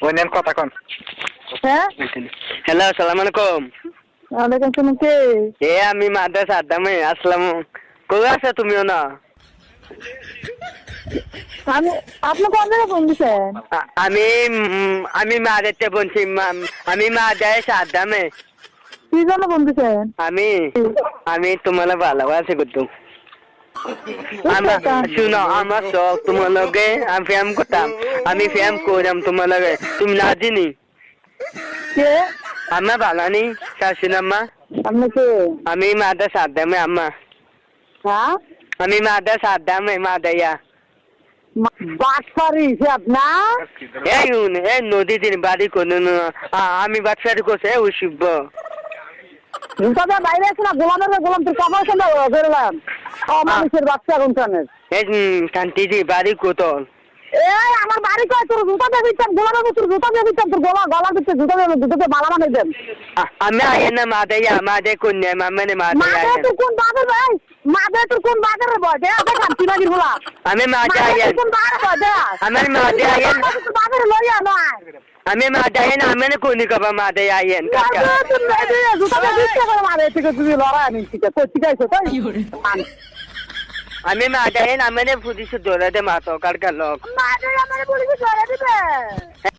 ওই নেন কথা কন। হ্যাঁ? হ্যালো আসসালামু আলাইকুম। ওয়ালাইকুম আসসালাম কে? এ আমি মাদ্রাসা আদামে আসলাম। কই আছো তুমিও না? আমি আপনি কোন জায়গায় ফোন দিচ্ছেন আ- আমি আমি মাদেরতে বলছি মা- আমি মাদ্রাসা আদামে। কি জন্য ফোন দিচ্ছেন আমি আমি তোমার ভালোবাসি করতাম শুনো আমার শখ তোমার লগে আমি ফ্যাম করতাম আমি ফ্যাম করতাম তোমার লগে তুমি ভালো নেই আম্মা আমি মাদ্রাসা আদামে আম্মা আমি মাদ্রাসা আদামে মাদাইয়া বাটপারি সে আপনার এই এই নদী দিন বাড়ি কোনো আমি বাচ্চারি করছে ওই শিব বাইরে আছে না গোলামের গোলাম তোর কাপড় বেরোলাম মানুষের বাচ্চা কোনখানে এই কান্তি দি বাড়ি কোতল এই আমার বাড়ি কয়? তোর জুতা দিয়ে দিচ্ছেন গোলামের তোর জুতা দিচ্ছেন তোর গলা গলা দিচ্ছে জুতা দিয়ে জুতাতে মালা বানাই দেন আমি আয়ে না মাদে কন্যা মামানে মাদাইয়া মাদে তুই কোন বাগের ভাই মাদে তুই কোন বাগের বয় দে দেখান তিনাগিরগুলা আমি মাদে আয়েন কোন বাগের বয় দে। আমার মাদে আয়েন তুই বাগের লইয়া নয় আমি মাদে আয়েন আমি কোনি কবা মাদে আয়েন কাকা। আমি মাদে আয়েন আমি পুলিশ দৌড়াতে মাতো কার কার লোক